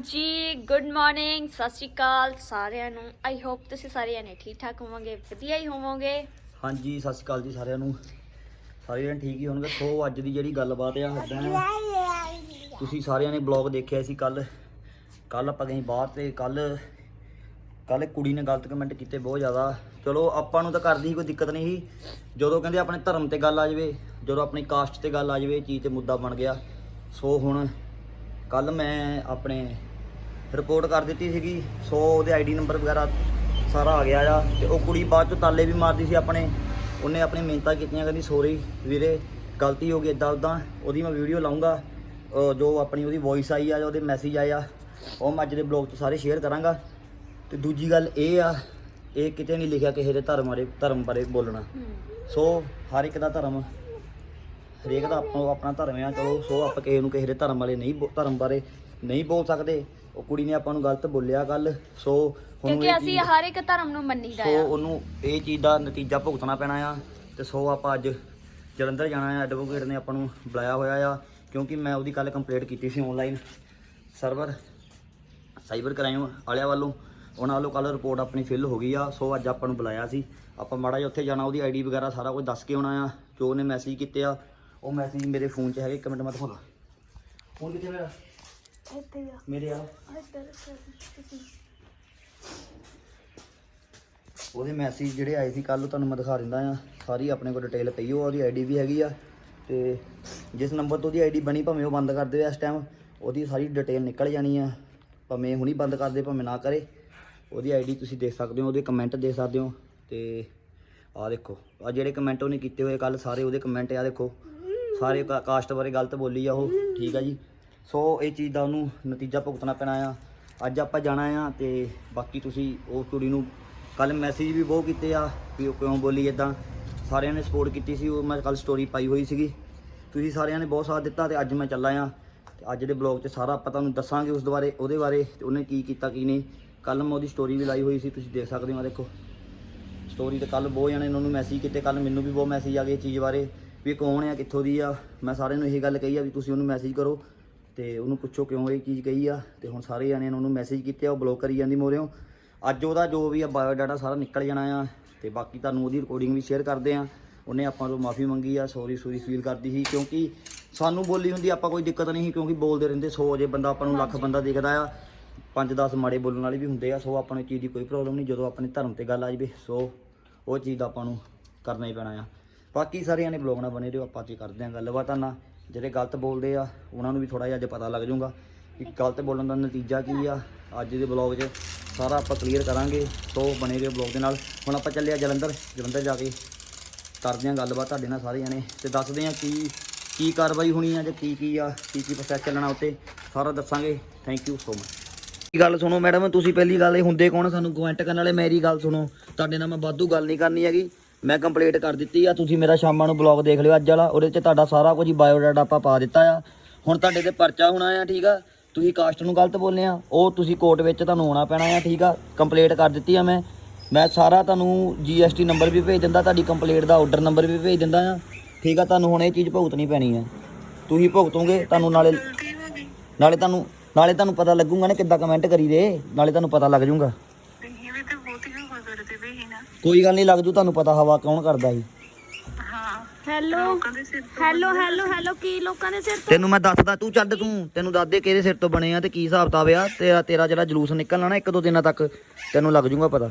ਹਾਂਜੀ good morning ਸਤਿ ਸ਼੍ਰੀ ਅਕਾਲ ਸਾਰਿਆਂ ਨੂੰ। ਆਈ ਹੋਪ ਤੁਸੀਂ ਸਾਰੇ ਜਣੇ ਠੀਕ ਠਾਕ ਹੋਵੋਗੇ, ਵਧੀਆ ਹੀ ਹੋਵੋਗੇ। ਹਾਂਜੀ, ਸਤਿ ਸ਼੍ਰੀ ਅਕਾਲ ਜੀ ਸਾਰਿਆਂ ਨੂੰ। ਸਾਰੇ ਜਣੇ ਠੀਕ ਹੀ ਹੋਣਗੇ। ਸੋ, ਅੱਜ ਦੀ ਜਿਹੜੀ ਗੱਲਬਾਤ ਆ ਸਾਡਾ ਤੁਸੀਂ ਸਾਰਿਆਂ ਨੇ ਬਲੌਗ ਦੇਖਿਆ ਸੀ ਕੱਲ ਕੱਲ ਆਪਾਂ ਗਏ ਬਾਹਰ ਤੇ ਕੱਲ ਕੱਲ ਕੁੜੀ ਨੇ ਗਲਤ ਕਮੈਂਟ ਕੀਤੇ ਬਹੁਤ ਜ਼ਿਆਦਾ। ਚਲੋ, ਆਪਾਂ ਨੂੰ ਤਾਂ ਕਰਦੀ ਸੀ ਕੋਈ ਦਿੱਕਤ ਨਹੀਂ ਸੀ। ਜਦੋਂ ਕਹਿੰਦੇ ਆਪਣੇ ਧਰਮ ਤੇ ਗੱਲ ਆ ਜਾਵੇ, ਜਦੋਂ ਆਪਣੀ ਕਾਸਟ ਤੇ ਗੱਲ ਆ ਜਾਵੇ ਚੀਜ਼ ਤੇ ਮੁੱਦਾ ਬਣ ਗਿਆ। ਸੋ, ਹੁਣ ਕੱਲ ਮੈਂ ਆਪਣੇ ਰਿਪੋਰਟ ਕਰ ਦਿੱਤੀ ਸੀਗੀ। ਸੋ ਉਹਦੇ ਆਈਡੀ ਨੰਬਰ ਵਗੈਰਾ ਸਾਰਾ ਆ ਗਿਆ ਆ। ਤੇ ਉਹ ਕੁੜੀ ਬਾਅਦ ਚ ਤਾਲੇ ਵੀ ਮਾਰਦੀ ਸੀ ਆਪਣੇ। ਉਹਨੇ ਆਪਣੀ ਮਿਹਨਤਾਂ ਕੀਤੀਆਂ, ਕਹਿੰਦੀ ਸੋਰੀ ਵੀਰੇ, ਗਲਤੀ ਹੋ ਗਈ ਇਦਾਂ ਉਦਾਂ ਉਹਦੀ ਮੈਂ ਵੀਡੀਓ ਲਾਉਂਗਾ ਜੋ ਆਪਣੀ ਉਹਦੀ ਵੌਇਸ ਆਈ ਆ ਜਾਂ ਉਹਦੇ ਮੈਸੇਜ ਆਏ ਆ, ਉਹ ਮੈਂ ਅੱਜ ਦੇ ਬਲੌਗ 'ਚ ਸਾਰੇ ਸ਼ੇਅਰ ਕਰਾਂਗਾ। ਤੇ ਦੂਜੀ ਗੱਲ ਇਹ ਆ, ਇਹ ਕਿਤੇ ਨਹੀਂ ਲਿਖਿਆ ਕਿਸੇ ਦੇ ਧਰਮ ਬਾਰੇ ਧਰਮ ਬਾਰੇ ਬੋਲਣਾ। ਸੋ ਹਰ ਇੱਕ ਦਾ ਧਰਮ, ਹਰੇਕ ਦਾ ਆਪਣਾ ਆਪਣਾ ਧਰਮ ਆ। ਚਲੋ, ਸੋ ਆਪਾਂ ਕਿਸੇ ਨੂੰ ਕਿਸੇ ਦੇ ਧਰਮ ਵਾਲੇ ਨਹੀਂ ਬੋ- ਧਰਮ ਬਾਰੇ ਨਹੀਂ ਬੋਲ ਸਕਦੇ। ਉਹ ਕੁੜੀ ਨੇ ਆਪਾਂ ਨੂੰ ਗਲਤ ਬੋਲਿਆ ਕੱਲ ਸੋ ਹੁਣ ਕਿਉਂਕਿ ਅਸੀਂ ਹਰ ਇੱਕ ਧਰਮ ਨੂੰ ਮੰਨੀਦਾ ਸੋ ਆ। ਉਹਨੂੰ ਇਹ ਚੀਜ਼ ਦਾ ਨਤੀਜਾ ਭੁਗਤਣਾ ਪੈਣਾ ਆ ਤੇ ਸੋ ਆਪਾਂ ਅੱਜ ਜਲੰਧਰ ਜਾਣਾ ਆ। ਐਡਵੋਕੇਟ ਨੇ ਆਪਾਂ ਨੂੰ ਬੁਲਾਇਆ ਹੋਇਆ ਆ ਕਿਉਂਕਿ ਮੈਂ ਉਹਦੀ ਕੱਲ ਕੰਪਲੇਂਟ ਕੀਤੀ ਸੀ ਆਨਲਾਈਨ ਸਰਵਰ ਸਾਈਬਰ ਕ੍ਰਾਈਮ ਵਾਲਿਆਂ ਵੱਲੋਂ ਉਹਨਾਂ ਵੱਲੋਂ ਕੱਲ ਰਿਪੋਰਟ ਆਪਣੀ ਫਿਲ ਹੋ ਗਈ ਆ ਸੋ ਅੱਜ ਆਪਾਂ ਨੂੰ ਬੁਲਾਇਆ ਸੀ। ਆਪਾਂ ਮਾੜਾ ਜਿਹਾ ਉੱਥੇ ਜਾਣਾ ਉਹਦੀ ਆਈਡੀ ਵਗੈਰਾ ਸਾਰਾ ਕੁਝ ਦੱਸ ਕੇ ਆਉਣਾ ਆ ਜੋ ਉਹਨੇ ਮੈਸੇਜ ਕੀਤੇ ਆ ਉਹ ਮੈਸੇਜ ਮੇਰੇ ਫੋਨ 'ਚ ਹੈਗੇ ਇੱਕ ਮਿੰਟ ਮੈਂ ਦਿਖਾਉਂਦਾ। ਫੋਨ ਕਿੱਥੇ ਮੇਰਾ? ਇੱਥੇ ਆ। ਮੇਰੇ ਆ। ਉਹਦੇ ਮੈਸੇਜ ਜਿਹੜੇ ਆਏ ਸੀ ਕੱਲ ਤੁਹਾਨੂੰ ਮੈਂ ਦਿਖਾ ਦਿੰਦਾ ਆ ਸਾਰੀ ਆਪਣੇ ਕੋਲ ਡਿਟੇਲ ਪਈ ਹੋਆ ਉਹਦੀ ਆਈਡੀ ਵੀ ਹੈਗੀ ਆ। ਤੇ ਜਿਸ ਨੰਬਰ ਤੋਂ ਉਹਦੀ ਆਈਡੀ ਬਣੀ ਭਾਵੇਂ ਉਹ ਬੰਦ ਕਰ ਦੇਵੇ ਇਸ ਟਾਈਮ ਉਹਦੀ ਸਾਰੀ ਡਿਟੇਲ ਨਿਕਲ ਜਾਣੀ ਆ। ਭਾਵੇਂ ਹੁਣੀ ਬੰਦ ਕਰ ਦੇ ਭਾਵੇਂ ਨਾ ਕਰੇ। ਉਹਦੀ ਆਈਡੀ ਤੁਸੀਂ ਦੇਖ ਸਕਦੇ ਹੋ ਉਹਦੇ ਕਮੈਂਟ ਦੇਖ ਸਕਦੇ ਹੋ। ਤੇ ਆਹ ਦੇਖੋ ਆ ਜਿਹੜੇ ਕਮੈਂਟ ਉਹਨੇ ਕੀਤੇ ਹੋਏ ਕੱਲ ਸਾਰੇ ਉਹਦੇ ਕਮੈਂਟ ਆ ਦੇਖੋ। ਸਾਰੇ ਕਾਸਟ ਬਾਰੇ ਗਲਤ ਬੋਲੀ ਆ ਉਹ ਠੀਕ ਆ ਜੀ। ਸੋ ਇਹ ਚੀਜ਼ ਦਾ ਉਹਨੂੰ ਨਤੀਜਾ ਭੁਗਤਣਾ ਪੈਣਾ ਆ। ਅੱਜ ਆਪਾਂ ਜਾਣਾ ਆ ਤੇ ਬਾਕੀ ਤੁਸੀਂ ਉਹ ਕੁੜੀ ਨੂੰ ਕੱਲ ਮੈਸੇਜ ਵੀ ਬਹੁਤ ਕੀਤੇ ਆ ਵੀ ਉਹ ਕਿਉਂ ਬੋਲੀ ਇਦਾਂ ਸਾਰਿਆਂ ਨੇ ਸਪੋਰਟ ਕੀਤੀ ਸੀ, ਉਹ ਮੈਂ ਕੱਲ ਸਟੋਰੀ ਪਾਈ ਹੋਈ ਸੀਗੀ। ਤੁਸੀਂ ਸਾਰਿਆਂ ਨੇ ਬਹੁਤ ਸਾਥ ਦਿੱਤਾ ਤੇ ਅੱਜ ਮੈਂ ਚੱਲਾ ਆ। ਤੇ ਅੱਜ ਦੇ ਬਲੌਗ 'ਚ ਸਾਰਾ ਆਪਾਂ ਤੁਹਾਨੂੰ ਦੱਸਾਂਗੇ ਉਸ ਬਾਰੇ ਉਹਦੇ ਬਾਰੇ ਤੇ ਉਹਨੇ ਕੀ ਕੀਤਾ, ਕੀ ਨਹੀਂ। ਕੱਲ ਮੈਂ ਉਹਦੀ ਸਟੋਰੀ ਵੀ ਲਾਈ ਹੋਈ ਸੀ, ਤੁਸੀਂ ਦੇਖ ਸਕਦੇ ਹੋ ਆਹ ਦੇਖੋ। ਸਟੋਰੀ ਤੇ ਕੱਲ ਬਹੁਤ ਜਣੇ ਉਹਨਾਂ ਨੂੰ ਮੈਸੇਜ ਕੀਤੇ ਕੱਲ ਮੈਨੂੰ ਵੀ ਬਹੁਤ ਮੈਸੇਜ ਆ ਗਏ ਚੀਜ਼ ਬਾਰੇ। ਵੀ ਇਹ ਕੌਣ ਆ, ਕਿੱਥੋਂ ਦੀ ਆ? ਮੈਂ ਸਾਰਿਆਂ ਨੂੰ ਇਹ ਗੱਲ ਕਹੀ ਆ ਵੀ ਤੁਸੀਂ ਉਹਨੂੰ ਮੈਸੇਜ ਕਰੋ। ਤੇ ਉਹਨੂੰ ਪੁੱਛੋ ਕਿਉਂ ਇਹ ਚੀਜ਼ ਕਹੀ ਆ? ਤੇ ਹੁਣ ਸਾਰੇ ਜਣਿਆਂ ਨੇ ਉਹਨੂੰ ਮੈਸੇਜ ਕੀਤੇ ਆ ਉਹ ਬਲੌਕ ਕਰੀ ਜਾਂਦੀ ਮੋਰਿਓ। ਅੱਜ ਉਹਦਾ ਜੋ ਵੀ ਆ ਬਾਇਓ ਡਾਟਾ ਸਾਰਾ ਨਿਕਲ ਜਾਣਾ ਆ। ਤੇ ਬਾਕੀ ਤੁਹਾਨੂੰ ਉਹਦੀ ਰਿਕਾਰਡਿੰਗ ਵੀ ਸ਼ੇਅਰ ਕਰਦੇ ਆ। ਉਹਨੇ ਆਪਾਂ ਤੋਂ ਮਾਫੀ ਮੰਗੀ ਆ ਸੌਰੀ ਸੌਰੀ ਫੀਲ ਕਰਦੀ ਸੀ ਕਿਉਂਕਿ ਸਾਨੂੰ ਬੋਲੀ ਹੁੰਦੀ ਆਪਾਂ ਕੋਈ ਦਿੱਕਤ ਨਹੀਂ ਸੀ ਕਿਉਂਕਿ ਬੋਲਦੇ ਰਹਿੰਦੇ 100 ਜੇ ਬੰਦਾ ਆਪਾਂ ਨੂੰ ਲੱਖ ਬੰਦਾ ਦਿਖਦਾ ਆ। 5-10 ਮਾੜੇ ਬੋਲਣ ਵਾਲੇ ਵੀ ਹੁੰਦੇ ਆ ਸੋ ਆਪਾਂ ਨੂੰ ਚੀਜ਼ ਦੀ ਕੋਈ ਪ੍ਰੋਬਲਮ ਨਹੀਂ ਜਦੋਂ ਆਪਣੇ ਧਰਮ ਤੇ ਗੱਲ ਆ ਜਾਵੇ ਸੋ ਉਹ ਚੀਜ਼ ਦਾ ਆਪਾਂ ਨੂੰ ਕਰਨਾ ਹੀ ਪੈਣਾ ਆ। ਬਾਕੀ ਸਾਰਿਆਂ ਨੇ ਬਲੌਗ ਨਾਲ ਬਣੇ ਰਹੋ ਆਪਾਂ ਅੱਜ ਕਰਦੇ ਆਂ ਗੱਲਬਾਤ ਨਾਲ ਜਿਹੜੇ ਗਲਤ ਬੋਲਦੇ ਆ, ਉਹਨਾਂ ਨੂੰ ਵੀ ਥੋੜਾ ਜਿਹਾ ਅੱਜ ਪਤਾ ਲੱਗ ਜਾਊਗਾ ਕਿ ਗਲਤ ਬੋਲਣ ਦਾ ਨਤੀਜਾ ਕੀ ਆ। ਅੱਜ ਦੇ ਬਲੌਗ 'ਚ ਸਾਰਾ ਆਪਾਂ ਕਲੀਅਰ ਕਰਾਂਗੇ, ਸੋ ਬਣੇ ਰਹੋ ਬਲੌਗ ਦੇ ਨਾਲ। ਹੁਣ ਆਪਾਂ ਚੱਲੇ ਆ ਜਲੰਧਰ। ਜਲੰਧਰ ਜਾ ਕੇ ਕਰਦੇ ਆਂ ਗੱਲਬਾਤ ਤੁਹਾਡੇ ਨਾਲ ਸਾਰੇ ਜਣੇ ਤੇ ਦੱਸਦੇ ਆਂ ਕੀ ਕੀ ਕਾਰਵਾਈ ਹੋਣੀ ਆ ਜਾਂ ਕੀ ਕੀ ਆ, ਕੀ ਕੀ ਪ੍ਰੋਸੈਸ ਚੱਲਣਾ ਉੱਤੇ। ਸਾਰਾ ਦੱਸਾਂਗੇ। ਥੈਂਕ ਯੂ ਸੋ ਮਚ ਗੱਲ ਸੁਣੋ ਮੈਡਮ ਤੁਸੀਂ ਪਹਿਲੀ ਗੱਲ ਇਹ ਹੁੰਦੇ ਕੌਣ ਸਾਨੂੰ ਕਮੈਂਟ ਕਰਨ ਵਾਲੇ? ਮੇਰੀ ਗੱਲ ਸੁਣੋ। ਤੁਹਾਡੇ ਨਾਲ ਮੈਂ ਵਾਧੂ ਗੱਲ ਨਹੀਂ ਕਰਨੀ ਹੈਗੀ। ਮੈਂ ਕੰਪਲੀਟ ਕਰ ਦਿੱਤੀ ਆ। ਤੁਸੀਂ ਮੇਰਾ ਸ਼ਾਮਾਂ ਨੂੰ ਬਲੌਗ ਦੇਖ ਲਿਓ ਅੱਜ ਵਾਲਾ। ਉਹਦੇ 'ਚ ਤੁਹਾਡਾ ਸਾਰਾ ਕੁਝ ਬਾਇਓਡਾਟਾ ਆਪਾਂ ਪਾ ਦਿੱਤਾ ਆ। ਹੁਣ ਤੁਹਾਡੇ ਤੇ ਪਰਚਾ ਹੋਣਾ ਆ, ਠੀਕ ਆ? ਤੁਸੀਂ ਕਾਸਟ ਨੂੰ ਗਲਤ ਬੋਲੇ ਆ। ਉਹ ਤੁਸੀਂ ਕੋਰਟ ਵਿੱਚ ਤੁਹਾਨੂੰ ਆਉਣਾ ਪੈਣਾ ਆ, ਠੀਕ ਆ? ਕੰਪਲੀਟ ਕਰ ਦਿੱਤੀ ਆ ਮੈਂ। ਮੈਂ ਸਾਰਾ ਤੁਹਾਨੂੰ ਜੀਐਸਟੀ ਨੰਬਰ ਵੀ ਭੇਜ ਦਿੰਦਾ, ਤੁਹਾਡੀ ਕੰਪਲੀਟ ਦਾ ਆਰਡਰ ਨੰਬਰ ਵੀ ਭੇਜ ਦਿੰਦਾ ਆ। ਠੀਕ ਆ? ਤੁਹਾਨੂੰ ਹੁਣ ਇਹ ਚੀਜ਼ ਭੁਗਤਣੀ ਪੈਣੀ ਆ। ਤੁਸੀਂ ਭੁਗਤੋਗੇ, ਤੁਹਾਨੂੰ ਨਾਲੇ ਨਾਲੇ ਤੁਹਾਨੂੰ ਨਾਲੇ ਤੁਹਾਨੂੰ ਪਤਾ ਲੱਗੂਗਾ ਨਾ ਕਿੱਦਾਂ ਕਮੈਂਟ ਕਰੀਦੇ। ਨਾਲੇ ਤੁਹਾਨੂੰ ਪਤਾ ਲੱਗ ਜਾਊਗਾ ਇਹ ਵੀ ਤਾਂ ਬਹੁਤ ਹੀ ਹਵਾ ਕਰਦੇ ਵੇ ਹੀ ਨਾ ਕੋਈ ਗੱਲ ਨਹੀਂ ਲੱਗ ਜੂ ਤੁਹਾਨੂੰ ਪਤਾ ਹਵਾ ਕੌਣ ਕਰਦਾ ਸੀ। ਹਾਂ ਹੈਲੋ ਲੋਕਾਂ ਦੇ ਸਿਰ ਤੋਂ ਹੈਲੋ ਹੈਲੋ ਹੈਲੋ ਕੀ ਲੋਕਾਂ ਦੇ ਸਿਰ ਤੋਂ? ਤੈਨੂੰ ਮੈਂ ਦੱਸਦਾ ਤੂੰ ਛੱਡ ਤੂੰ। ਤੈਨੂੰ ਦੱਸ ਦੇ ਕਿਹਦੇ ਸਿਰ ਤੋਂ ਬਣੇ ਆ ਤੇ ਕੀ ਹਿਸਾਬ ਤਾਬ ਆ? ਤੇਰਾ ਤੇਰਾ ਜਿਹੜਾ ਜਲੂਸ ਨਿਕਲਣਾ ਨਾ ਇੱਕ ਦੋ ਦਿਨਾਂ ਤੱਕ ਤੈਨੂੰ ਲੱਗ ਜੂਗਾ ਪਤਾ।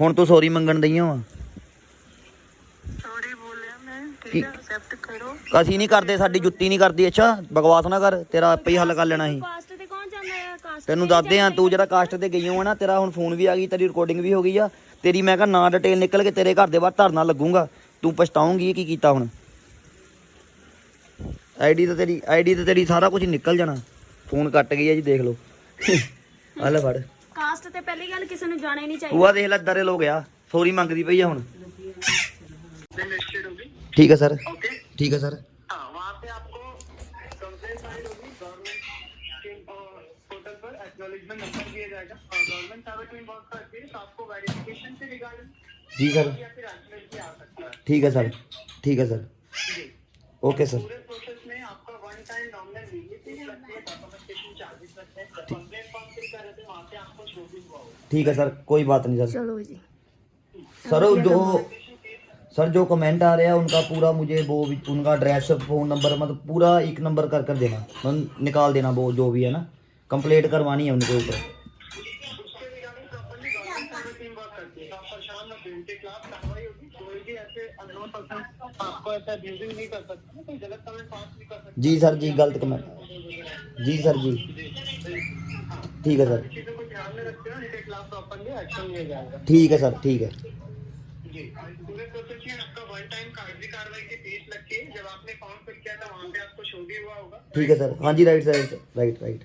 ਹੁਣ ਤੂੰ ਸੌਰੀ ਮੰਗਣ ਦਈਆਂ ਵਾ। ਸੌਰੀ ਬੋਲਿਆ ਮੈਂ ਕੀ? ਠੀਕ ਹੈ ਐਕਸੈਪਟ ਕਰੋ। ਅਸੀਂ ਨਹੀਂ ਕਰਦੇ ਸਾਡੀ ਜੁੱਤੀ ਨਹੀਂ ਕਰਦੀ ਅੱਛਾ? ਬਕਵਾਸ ਨਾ ਕਰ ਤੇਰਾ ਆਪੇ ਹੀ ਹੱਲ ਕਰ ਲੈਣਾ ਸੀ। ਤੈਨੂੰ ਦੱਸਦੇ ਆ ਤੂੰ ਜਿਹੜਾ ਕਾਸਟ ਤੇ ਗਈ ਹੋ ਨਾ ਤੇਰਾ ਹੁਣ ਫੋਨ ਵੀ ਆ ਗਈ ਤੇਰੀ ਰਿਕਾਰਡਿੰਗ ਵੀ ਹੋ ਗਈ ਆ। ਤੇਰੀ ਮੈਂ ਕਹਾ ਨਾ ਡਿਟੇਲ ਨਿਕਲ ਕੇ ਤੇਰੇ ਘਰ ਦੇ ਬਾਹਰ ਧਰਨਾ ਲੱਗੂਗਾ। ਤੂੰ ਪਛਤਾਉਂਗੀ ਕੀ ਕੀਤਾ ਹੁਣ। ਆਈਡੀ ਤੇ ਤੇਰੀ ਆਈਡੀ ਤੇ ਤੇਰੀ ਸਾਰਾ ਕੁਝ ਨਿਕਲ ਜਾਣਾ। ਫੋਨ ਕੱਟ ਗਈ ਆ ਜੀ ਦੇਖ ਲਓ। ਆ ਫੜ। ਕਾਸਟ ਤੇ ਪਹਿਲੀ ਗੱਲ ਕਿਸੇ ਨੂੰ ਜਾਣਾ ਨਹੀਂ ਚਾਹੀਦਾ। ਉਹ ਦੇਖ ਲੈ ਦਰੇ ਲੋ ਗਿਆ। ਸੌਰੀ ਮੰਗਦੀ ਪਈ ਆ ਹੁਣ। ਠੀਕ ਆ ਸਰ ਠੀਕ ਹੈ ਸਰ नंबर दिया जाएगा। गवर्नमेंट में बहुत तो आपको वेरिफिकेशन से रिगार्डिंग जी सर। ठीक है सर ठीक है सर। Okay sir. ठीक। है। सर कोई बात नहीं सर। चलो जी। सर जो सर जो कमेंट आ रहे हैं उनका पूरा मुझे वो उनका एड्रेस फ़ोन नंबर मतलब पूरा एक नंबर कर कर देना। मतलब निकाल देना वो जो भी है ना। कंप्लेट करवानी है उनके ऊपर। जी सर, जी, गलत कमेंट। जी सर, जी। ठीक है सर। ठीक है सर, ठीक है। ठीक है सर। हाँ जी right sir right right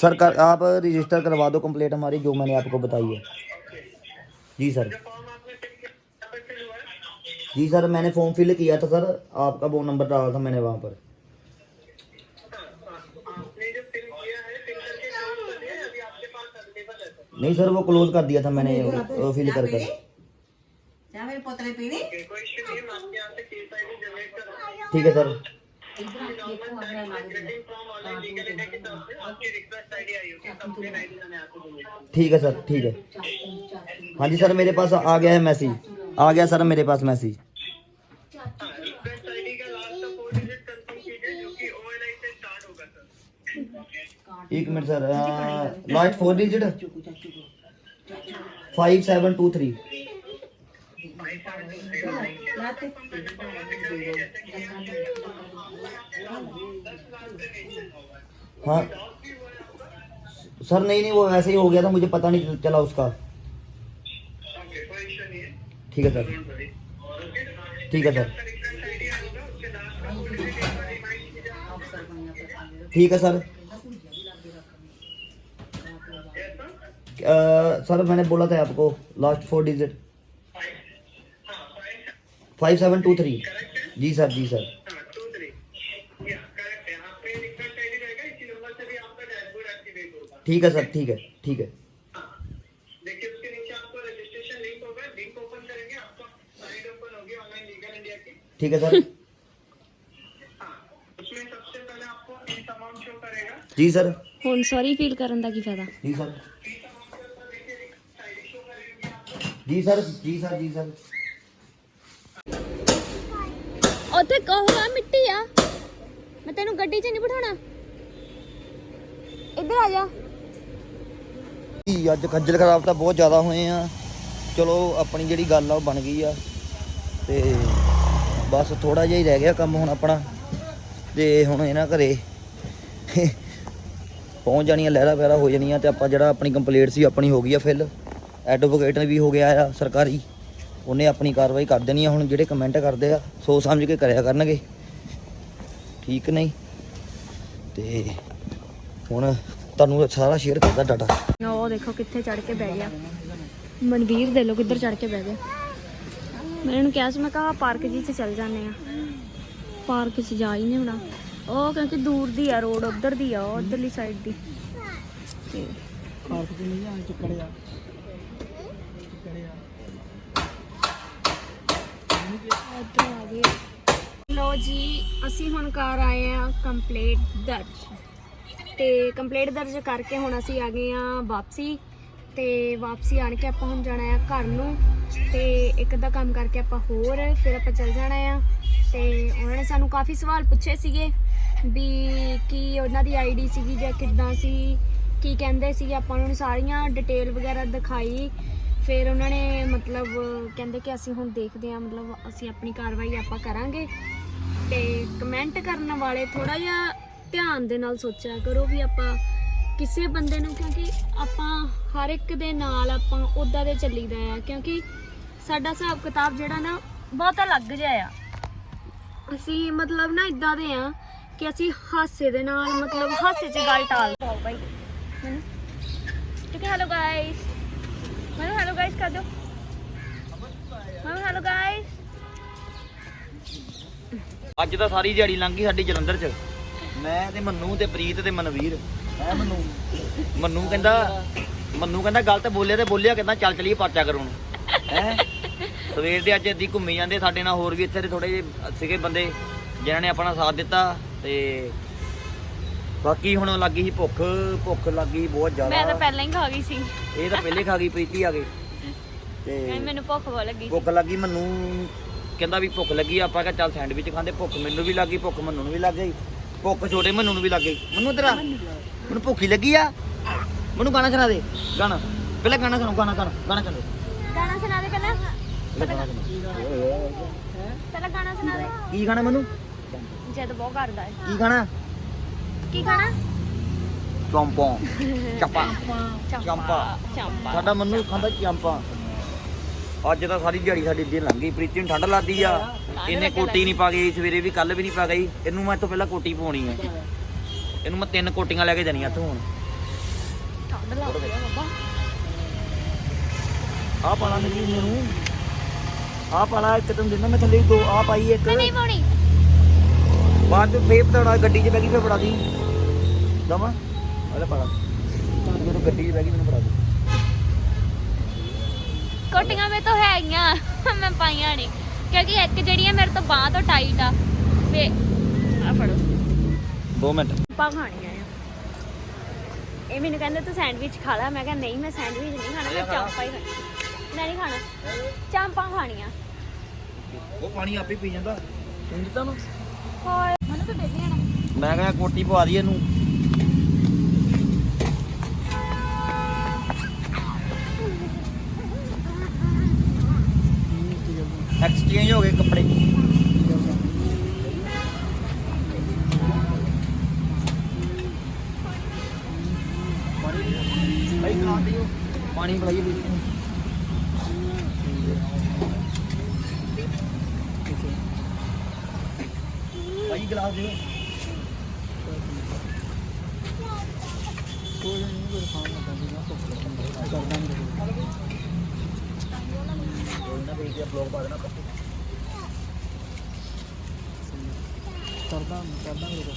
sir कर आप रजिस्टर करवा दो कंप्लेंट हमारी जो मैंने आपको बताई है। जी सर। जी सर मैंने फॉर्म फिल किया था सर। आपका वो नंबर डाला था मैंने वहाँ पर। नहीं सर वो क्लोज कर दिया था मैंने फिल कर कर ठीक है सर। ठीक है सर, ठीक है। हाँ जी सर, मेरे पास आ गया है मैसेज। आ गया सर, मेरे पास मैसेज। एक minute sir last four digit five seven two three हाँ। सर, नहीं नहीं, वो ऐसे ही हो गया था, मुझे पता नहीं चला उसका। ठीक है, सर। ठीक है, सर। ठीक है, सर। सर, मैंने बोला था आपको last four digit five seven two three जी, सर जी, सर। ठीक है सर ठीक है ठीक है हाँ देखिए उसके नीचे आपको रजिस्ट्रेशन लिंक होगा लिंक ओपन करेंगे आपको साइट ओपन होगी ऑनलाइन लीगल इंडिया की ठीक है सर हाँ उसमें सबसे पहले आपको फीस अमाउंट शो करेगा जी सर ਹੁਣ ਸੌਰੀ ਫੀਲ ਕਰਨ ਦਾ ਕੀ ਫਾਇਦਾ जी सर फीस अमाउंट के ऊपर देखिए एक आईडी शो करेगी आपको जी सर जी सर जी सर ਉੱਥੇ ਕਹੋ ਆ ਮਿੱਟੀ ਆ ਮੈਂ ਤੈਨੂੰ ਗੱਡੀ 'ਚ ਨਹੀਂ ਬਿਠਾਉਣਾ ਇੱਧਰ ਆ ਜਾ ਜੀ ਅੱਜ ਖੱਜਲ ਖਰਾਬ ਤਾਂ ਬਹੁਤ ਜ਼ਿਆਦਾ ਹੋਏ ਆ। ਚਲੋ, ਆਪਣੀ ਜਿਹੜੀ ਗੱਲ ਆ ਉਹ ਬਣ ਗਈ ਆ। ਤੇ ਬਸ ਥੋੜਾ ਜਿਹਾ ਹੀ ਰਹਿ ਗਿਆ ਕੰਮ ਹੁਣ ਆਪਣਾ। ਤੇ ਹੁਣ ਇਹਨਾਂ ਘਰੇ ਪਹੁੰਚ ਜਾਣੀਆਂ, ਲਹਿਰਾ ਵਹਿਰਾ ਹੋ ਜਾਣੀਆਂ ਤੇ ਆਪਾਂ ਜਿਹੜਾ ਆਪਣੀ ਕੰਪਲੀਟ ਸੀ, ਆਪਣੀ ਹੋ ਗਈ ਆ ਫਿਲ ਐਡਵੋਕੇਟ ਵੀ ਹੋ ਗਿਆ ਆ, ਸਰਕਾਰੀ। ਉਹਨੇ ਆਪਣੀ ਕਾਰਵਾਈ ਕਰ ਦੇਣੀ ਆ ਹੁਣ, ਜਿਹੜੇ ਕਮੈਂਟ ਕਰਦੇ ਆ, ਸੋਚ ਸਮਝ ਕੇ ਕਰਿਆ ਕਰਨਗੇ। ਠੀਕ ਨਹੀਂ? ਤੇ ਹੁਣ ਤੁਹਾਨੂੰ ਸਾਰਾ ਸ਼ੇਅਰ ਕਰਦਾ ਡਾਟਾ। ਉਹ ਦੇਖੋ ਕਿੱਥੇ ਚੜ ਕੇ ਬਹਿ ਗਿਆ। ਮਨਵੀਰ ਦੇ ਲੋ ਕਿੱਧਰ ਚੜ ਕੇ ਬਹਿ ਗਿਆ। ਮੈਂ ਇਹਨੂੰ ਕਿਹਾ ਸੀ ਮੈਂ ਕਿਹਾ ਪਾਰਕ ਜੀ 'ਚ ਚੱਲ ਜਾਂਦੇ ਆ ਪਾਰਕ 'ਚ ਜਾ ਹੀ ਨਹੀਂ ਹੋਣਾ। ਉਹ ਕਿਉਂਕਿ ਦੂਰ ਦੀ ਆ ਰੋਡ ਉਧਰ ਦੀ ਆ ਉਧਰਲੀ ਸਾਈਡ ਦੀ। ਪਾਰਕ ਤੇ ਨਹੀਂ ਜਾਣ ਇੱਧਰ ਆ ਗਏ। ਲੋ ਜੀ ਅਸੀਂ ਹੁਣ ਕਰ ਆਏ ਆ ਕੰਪਲੀਟ ਦਰਜ ਤੇ ਕੰਪਲੇਂਟ ਦਰਜ ਕਰਕੇ ਹੁਣ ਅਸੀਂ ਆ ਗਏ ਆ ਵਾਪਸੀ ਤੇ ਵਾਪਸੀ ਆਣ ਕੇ ਆਪਾਂ ਹੁਣ ਜਾਣਾ ਆ ਘਰ ਨੂੰ ਤੇ ਇੱਕ ਅੱਧਾ ਕੰਮ ਕਰਕੇ ਆਪਾਂ ਹੋਰ ਫਿਰ ਆਪਾਂ ਚੱਲ ਜਾਣਾ ਆ ਤੇ ਉਹਨਾਂ ਨੇ ਸਾਨੂੰ ਕਾਫੀ ਸਵਾਲ ਪੁੱਛੇ ਸੀਗੇ ਵੀ ਕੀ ਉਹਨਾਂ ਦੀ ਆਈਡੀ ਸੀਗੀ ਜਾਂ ਕਿੱਦਾਂ ਸੀ, ਕੀ ਕਹਿੰਦੇ ਸੀਗੇ ਆਪਾਂ ਉਹਨਾਂ ਨੂੰ ਸਾਰੀਆਂ ਡਿਟੇਲ ਵਗੈਰਾ ਦਿਖਾਈ। ਫਿਰ ਉਹਨਾਂ ਨੇ ਮਤਲਬ ਕਹਿੰਦੇ ਕਿ ਅਸੀਂ ਹੁਣ ਦੇਖਦੇ ਹਾਂ, ਮਤਲਬ ਅਸੀਂ ਆਪਣੀ ਕਾਰਵਾਈ ਆਪਾਂ ਕਰਾਂਗੇ। ਤੇ ਕਮੈਂਟ ਕਰਨ ਵਾਲੇ ਥੋੜਾ ਜਿਹਾ ਧਿਆਨ ਦੇ ਨਾਲ ਸੋਚਿਆ ਕਰੋ ਵੀ ਆਪਾਂ ਕਿਸੇ ਬੰਦੇ ਨੂੰ ਕਿਉਂਕਿ ਆਪਾਂ ਹਰ ਇੱਕ ਦੇ ਨਾਲ ਆਪਾਂ ਉਦਾਂ ਦੇ ਚੱਲੀਦਾ ਆ ਕਿਉਂਕਿ ਸਾਡਾ ਹਿਸਾਬ ਕਿਤਾਬ ਜਿਹੜਾ ਨਾ ਬਹੁਤ ਅਲੱਗ ਜਿਹਾ ਆ। ਅਸੀਂ ਮਤਲਬ ਨਾ ਇਦਾਂ ਦੇ ਆ ਕਿ ਅਸੀਂ ਹਾਸੇ ਦੇ ਨਾਲ ਮਤਲਬ ਹਾਸੇ 'ਚ ਗੱਲ ਟਾਲ ਦੋ ਬਾਈ ਮੈਨੂੰ ਠੀਕ ਹੈ ਹੈਲੋ ਗਾਇਸ ਮੈਨੂੰ ਹੈਲੋ ਗਾਇਸ ਕਰ ਦਿਓ। ਮੈਨੂੰ ਹੈਲੋ ਗਾਇਸ ਅੱਜ ਤਾਂ ਸਾਰੀ ਦਿਹਾੜੀ ਲੰਘ ਗਈ ਸਾਡੀ ਜਲੰਧਰ 'ਚ। ਮੈਂ ਤੇ ਮੰਨੂ ਤੇ ਪ੍ਰੀਤ ਤੇ ਮਨਵੀਰ। ਹੈ ਮੰਨੂ? ਮੰਨੂ ਕਹਿੰਦਾ ਮੰਨੂ ਕਹਿੰਦਾ ਗਲਤ ਬੋਲਿਆ ਤੇ ਬੋਲਿਆ ਕਹਿੰਦਾ ਚੱਲ ਚਲੀਏ ਪਰਚਾ ਕਰਾਉਣ। ਹੈ? ਸਵੇਰ ਦੇ ਅੱਜ ਅੱਧੀ ਘੁੰਮੀ ਜਾਂਦੇ ਸਾਡੇ ਨਾਲ ਹੋਰ ਵੀ ਇੱਥੇ ਦੇ ਥੋੜੇ ਜਿਹੇ ਸੀਗੇ ਬੰਦੇ ਜਿਨ੍ਹਾਂ ਨੇ ਆਪਣਾ ਸਾਥ ਦਿੱਤਾ ਤੇ ਬਾਕੀ ਹੁਣ ਲੱਗੀ ਸੀ ਭੁੱਖ ਭੁੱਖ ਲੱਗੀ ਬਹੁਤ ਮੈਂ ਤਾਂ ਜ਼ਿਆਦਾ ਪਹਿਲਾਂ ਹੀ ਖਾ ਗਈ ਸੀ। ਇਹ ਤਾਂ ਪਹਿਲੇ ਖਾ ਗਈ ਪ੍ਰੀਤੀ ਆ ਗਏ ਤੇ ਮੈਨੂੰ ਭੁੱਖ ਬਹੁਤ ਲੱਗੀ ਸੀ। ਭੁੱਖ ਲੱਗੀ ਮੈਨੂੰ ਕਹਿੰਦਾ ਵੀ ਭੁੱਖ ਲੱਗੀ। ਆਪਾਂ ਕਿਹਾ ਚੱਲ ਸੈਂਡਵਿਚ ਖਾਂਦੇ ਭੁੱਖ ਮੈਨੂੰ ਵੀ ਲੱਗੀ ਭੁੱਖ ਮੈਨੂੰ ਨੂੰ ਵੀ ਲੱਗ ਗਈ। ਭੁੱਖ ਛੋਟੇ ਮੈਨੂੰ ਨੂੰ ਵੀ ਲੱਗ ਗਈ। ਮੈਨੂੰ ਤੇਰਾ ਮੈਨੂੰ ਭੁੱਖ ਲੱਗੀ ਆ। ਮੈਨੂੰ ਗਾਣਾ ਸੁਣਾ ਦੇ। ਗਾਣਾ। ਪਹਿਲਾਂ ਗਾਣਾ ਸੁਣਾਓ ਗਾਣਾ ਗਾਣਾ ਗਾਣਾ ਸੁਣਾਓ ਗਾਣਾ ਸੁਣਾ ਦੇ ਪਹਿਲਾਂ। ਪਹਿਲਾਂ ਗਾਣਾ ਗਾਣਾ ਸੁਣਾ ਦੇ। ਕੀ ਖਾਣਾ ਮੈਨੂੰ? ਜਦ ਬਹੁਤ ਕਰਦਾ ਹੈ। ਕੀ ਖਾਣਾ ਕੀ ਚੱਪਾ। ਚੰਪਾ। ਚੰਪਾ। ਚੰਪਾ। ਸਾਡਾ ਮੈਨੂੰ ਖਾਂਦਾ ਚੰਪਾ। ਅੱਜ ਤਾਂ ਸਾਰੀ ਦਿਹਾੜੀ ਸਾਡੀ ਦਿਨ ਲੰਘ ਗਈ ਪ੍ਰੀਤੀ ਨੂੰ ਠੰਡ ਲੱਗਦੀ ਆ। ਇਹਨੇ ਕੋਟੀ ਨਹੀਂ ਪਾ ਗਈ ਸਵੇਰੇ ਵੀ ਕੱਲ ਵੀ ਨਹੀਂ ਪਾ ਗਈ ਇਹਨੂੰ ਮੈਂ ਤੋਂ ਪਹਿਲਾਂ ਕੋਟੀ ਪਾਉਣੀ ਹੈ। ਇਹਨੂੰ ਮੈਂ ਤਿੰਨ ਕੋਟੀਆਂ ਲੈ ਕੇ ਜਾਣੀਆਂ ਇੱਥੋਂ ਹੁਣ। ਠੰਡ ਲੱਗਦੀ ਆ ਬਾਬਾ। ਆਹ ਪਾਲਾ ਮੇਰੀ ਮੈਨੂੰ ਆਹ ਪਾਲਾ ਇੱਕ ਤੈਨੂੰ ਦਿੰਦਾ ਮੈਂ ਥੱਲੇ ਦੋ ਆਹ ਪਾਈ ਇੱਕ। ਮੈਂ ਨਹੀਂ ਪਾਉਣੀ। ਬਾਅਦ ਚ ਫੇਰ ਤੜਾ ਗੱਡੀ 'ਚ ਬਹਿ ਗਈ ਫੇਰ ਫੜਾ ਦੀ। ਦਮਾ। ਅਰੇ ਪਾਲਾ। ਜਦੋਂ ਗੱਡੀ 'ਚ ਗਈ ਮੈਨੂੰ ਫੜਾ ਦੀ। ਕੋਟੀਆਂ ਮੇ ਤਾਂ ਹੈਗੀਆਂ। ਮੈਂ ਪਾਈਆਂ ਨਹੀਂ ਕਿਉਂਕਿ ਇੱਕ ਜਿਹੜੀ ਹੈ ਮੇਰੇ ਤੋਂ ਬਾਹ ਤੋਂ ਟਾਈਟ ਆ। ਤੇ ਆ ਫੜੋ। 2 ਮਿੰਟ। ਚਾਂਪਾਂ ਖਾਣੀਆਂ ਆ। ਇਹ ਮੈਨੂੰ ਕਹਿੰਦੇ ਤੂੰ ਸੈਂਡਵਿਚ ਖਾ ਲੈ। ਮੈਂ ਕਿਹਾ ਨਹੀਂ ਮੈਂ ਸੈਂਡਵਿਚ ਨਹੀਂ ਖਾਣਾ ਮੈਂ ਚਾਂਪਾਂ ਹੀ ਖਾਣੀ ਮੈਂ ਨਹੀਂ ਖਾਣਾ। ਚਾਂਪਾਂ ਖਾਣੀਆਂ। ਉਹ ਪਾਣੀ ਆਪੇ ਪੀ ਜਾਂਦਾ। ਤੂੰ ਦਿੱਤਾ ਨੂੰ? ਹੋਰ। ਮੈਨੂੰ ਤਾਂ ਦੇ ਦੇਣਾ ਮੈਂ ਕਿਹਾ ਕੋਟੀ ਪਵਾ ਦੀ ਇਹਨੂੰ। ਐਕਸਚੇਂਜ ਕੱਪੜੇ। ਭਾਈ ਖਾ ਦਿਓ। ਪਾਣੀ ਪਿਲਾਈਏ। ਵੀ ਭਾਈ ਗਲਾਸ ਦਿਓ ਕੋਈ ਨਹੀਂ ਕੋਈ ਖਾਣ ਲੱਗਾ ਜੀ ਨਾ ਭੁੱਖ ਕਰਦਾ ਨਹੀਂ ਕੋਈ ਨਾ ਦੇਖ ਕੇ ਬਲੌਗ ਪਾ ਦੇਣਾ ਕਰਦਾ ਕਰਦਾ ਮੇਰੇ ਕੋਲ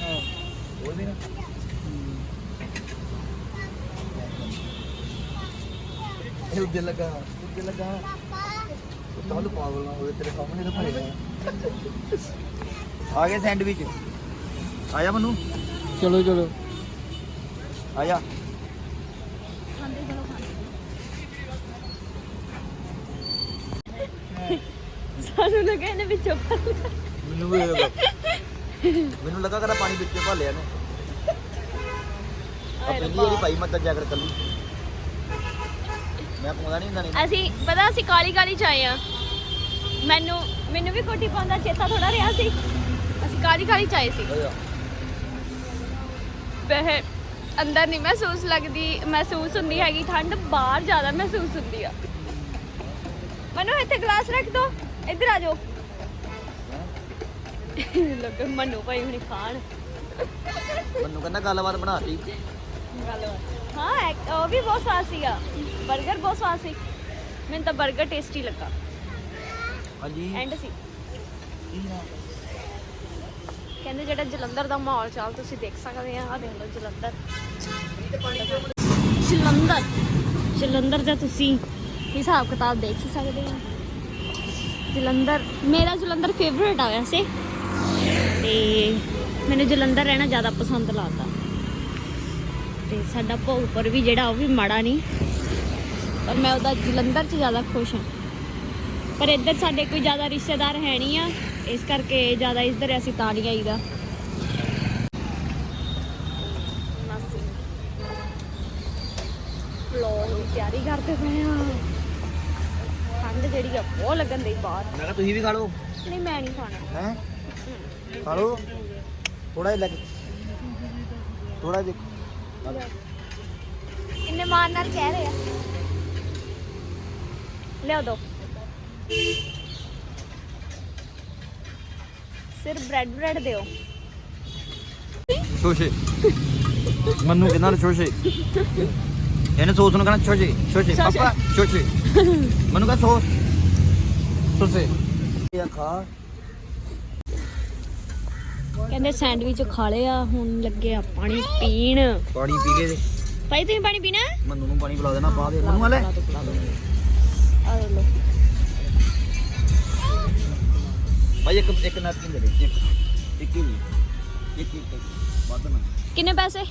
ਹਾਂ। ਹੋਰ ਵੀ ਨਾ ਇਹ ਉੱਤੇ ਲੱਗਾ। ਉੱਤੇ ਲੱਗਾ ਕੱਲ ਪਾਗਲ ਨਾ ਹੋਵੇ ਤੇਰੇ ਸਾਹਮਣੇ ਤਾਂ ਭਰੇਗਾ ਆ। ਗਏ ਸੈਂਡਵਿਚ। ਆ ਜਾ ਮਨੂੰ। ਚਲੋ ਚਲੋ। ਆ ਜਾ ਖਾਂਦੇ ਚਲੋ ਖਾਂਦੇ ਸਾਨੂੰ ਲੱਗਾ ਇਹਨੇ ਵਿੱਚੋਂ ਪਾ ਲਿਆ। ਮੈਨੂੰ ਵੀ ਲੱਗਾ। ਮੈਨੂੰ ਲੱਗਾ ਕਰਾ ਪਾਣੀ ਵਿੱਚੇ ਭਾਲਿਆ ਨੇ ਆ ਪਹਿਲੀ ਵਾਰੀ ਤਾਂ ਜੈਕਟ ਕੱਲੀ ਮੈਂ ਪਾਉਂਦਾ ਨਹੀਂ ਹੁੰਦਾ ਨਹੀਂ। ਅਸੀਂ ਪਤਾ ਅਸੀਂ ਕਾਲੀ ਕਾਲੀ ਚ ਆਏ ਆ। ਮੈਨੂੰ ਮੈਨੂੰ ਵੀ ਕੋਟੀ ਪਾਉਂਦਾ ਚੇਤਾ ਥੋੜਾ ਰਿਹਾ ਸੀ। ਅਸੀਂ ਕਾਲੀ ਕਾਲੀ ਚ ਆਏ ਸੀ। ਵੈਸੇ ਅੰਦਰ ਨਹੀਂ ਮਹਿਸੂਸ ਲੱਗਦੀ ਮਹਿਸੂਸ ਹੁੰਦੀ ਹੈਗੀ ਠੰਡ ਬਾਹਰ ਜ਼ਿਆਦਾ ਮਹਿਸੂਸ ਹੁੰਦੀ ਆ। ਮਨੂ ਇੱਥੇ ਗਲਾਸ ਰੱਖ ਦੋ। ਇੱਧਰ ਆ ਜਾਓ। ਲੋਕ ਮਨੂ ਭਾਈ ਹੁਣੀ ਖਾਣ। ਮੈਨੂੰ ਕਹਿੰਦਾ ਗੱਲਬਾਤ ਬਣਾਤੀ। ਗੱਲਬਾਤ। ਹਾਂ ਇੱਕ- ਉਹ ਵੀ ਬਹੁਤ ਸਵਾਦ ਸੀਗਾ। 버ਗਰ ਬਹੁਤ ਸਵਾਦ ਸੀ। ਮੈਨੂੰ ਤਾਂ 버ਗਰ ਟੇਸਟੀ ਲੱਗਾ। ਹਾਂਜੀ। ਐਂਡ ਸੀ। ਕਹਿੰਦੇ ਜਿਹੜਾ ਜਲੰਧਰ ਦਾ ਮਾਹੌਲ ਚਾਲ ਤੁਸੀਂ ਦੇਖ ਸਕਦੇ ਆ ਆ ਦੇਖ ਲਓ ਜਲੰਧਰ। ਜਲੰਧਰ। ਜਲੰਧਰ ਦਾ ਤੁਸੀਂ ਹਿਸਾਬ ਕਿਤਾਬ ਦੇਖ ਹੀ ਸਕਦੇ ਆ। ਜਲੰਧਰ, ਮੇਰਾ ਜਲੰਧਰ ਫੇਵਰੇਟ ਆ ਵੈਸੇ। ਤੇ ਮੈਨੂੰ ਜਲੰਧਰ ਰਹਿਣਾ ਜ਼ਿਆਦਾ ਪਸੰਦ ਲੱਗਦਾ। ਤੇ ਸਾਡਾ ਭੋਗਪੁਰ ਵੀ ਜਿਹੜਾ ਉਹ ਵੀ ਮਾੜਾ ਨਹੀਂ। ਪਰ ਮੈਂ ਉਹਦਾ ਜਲੰਧਰ 'ਚ ਜ਼ਿਆਦਾ ਖੁਸ਼ ਹਾਂ। ਪਰ ਇੱਧਰ ਸਾਡੇ ਕੋਈ ਜ਼ਿਆਦਾ ਰਿਸ਼ਤੇਦਾਰ ਹੈ ਨਹੀਂ ਆ। ਇਸ ਕਰਕੇ ਜ਼ਿਆਦਾ ਇੱਧਰ ਅਸੀਂ ਤਾਂ ਨਹੀਂ ਆਈਦਾ। ਫਲੋਰ ਦੀ ਤਿਆਰੀ ਕਰਦੇ ਪਏ ਆ। ਜਿਹੜੀ ਆ ਬਹੁਤ ਲੱਗਣ ਦੀ ਬਾਹਰ। ਮੈਂ ਕਿਹਾ ਤੁਸੀਂ ਵੀ ਖਾ ਲਓ। ਨਹੀਂ ਮੈਂ ਨਹੀਂ ਖਾਣਾ। ਹੈ? ਖਾ ਲਓ। ਥੋੜਾ ਜਿਹਾ ਲੱਗ ਥੋੜਾ ਦੇਖੋ। ਇੰਨੇ ਮਾਨ ਨਾਲ ਕਹਿ ਰਹੇ ਆ। ਲਿਆਓ ਦੋ। ਸਿਰ ਬ੍ਰੈਡ ਬ੍ਰੈਡ ਦਿਓ। ਸ਼ੋਸ਼ੇ। ਮੰਨੂ ਕਹਿੰਦਾ ਨਾ ਸ਼ੋਸ਼ੇ। ਇਹਨੇ ਸੋਸ ਨੂੰ ਕਹਿੰਦਾ ਸ਼ੋਸ਼ੇ ਸ਼ੋਸ਼ੇ। ਸ਼ੋਸ਼ੇ। ਪਾਪਾ ਸ਼ੋਸ਼ੇ। ਮੰਨੂ ਕਹਿੰਦਾ ਸੋਸ। ਸ਼ੋਸ਼ੇ ਇਹ ਖਾ ਕਹਿੰਦੇ ਸੈਂਡਵਿਚ ਖਾ ਲਏ ਆ ਹੁਣ ਲੱਗੇ ਆ ਪਾਣੀ ਪੀਣ। ਪਾਣੀ ਪੀ ਕੇ ਭਾਈ ਤੁਸੀਂ ਪਾਣੀ ਪੀਣਾ? ਮੰਨੂ ਨੂੰ ਪਾਣੀ ਪਿਲਾ ਦੇਣਾ ਪਾ ਦੇ। ਮੰਨੂ ਦਿਓ। ਆ ਲਓ ਭਾਈ ਇੱਕ ਇੱਕ ਨੈਪਕਿਨ ਦੇ ਦੇ। ਇੱਕ ਇੱਕ ਹੀ। ਇੱਕ ਇੱਕ ਵੱਧ ਨਾ। ਕਿੰਨੇ ਪੈਸੇ?